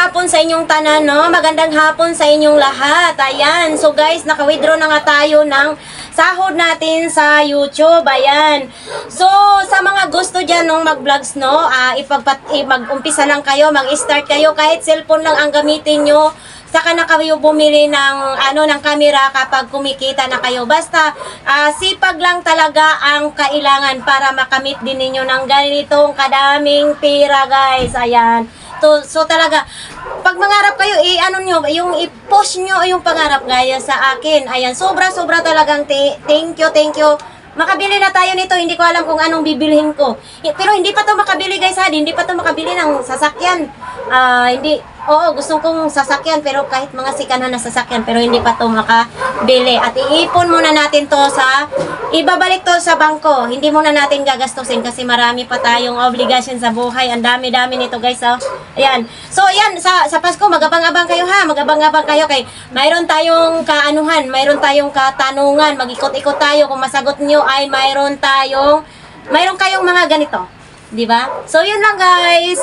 hapon sa inyong tanan, no? Magandang hapon sa inyong lahat. Ayan. So guys, naka-withdraw na nga tayo ng sahod natin sa YouTube. Ayan. So, sa mga gusto dyan nung mag-vlogs, no? ah ipagpat, eh, mag-umpisa lang kayo, mag-start kayo. Kahit cellphone lang ang gamitin nyo. Saka na kayo bumili ng ano ng camera kapag kumikita na kayo. Basta ah, sipag lang talaga ang kailangan para makamit din ninyo ng ganitong kadaming pera, guys. Ayan. To, so talaga, pag mangarap kayo, i-ano nyo, yung i-push nyo yung pangarap gaya sa akin. Ayan, sobra-sobra talagang thank you, thank you. Makabili na tayo nito, hindi ko alam kung anong bibilhin ko. Pero hindi pa to makabili guys ha, hindi pa to makabili ng sasakyan. Ah, hindi, oo, gusto kong sasakyan pero kahit mga sikanan na sasakyan pero hindi pa to makabili. At iipon muna natin to sa, ibabalik to sa bangko. Hindi muna natin gagastusin kasi marami pa tayong obligation sa buhay. Ang dami-dami nito guys oh. Ayan. So ayan, sa, sa Pasko, magabang-abang kayo ha, magabang-abang kayo kay mayroon tayong kaanuhan, mayroon tayong katanungan, mag-ikot-ikot tayo kung masagot nyo ay mayroon tayong, mayroon kayong mga ganito. Di ba? So yun lang guys.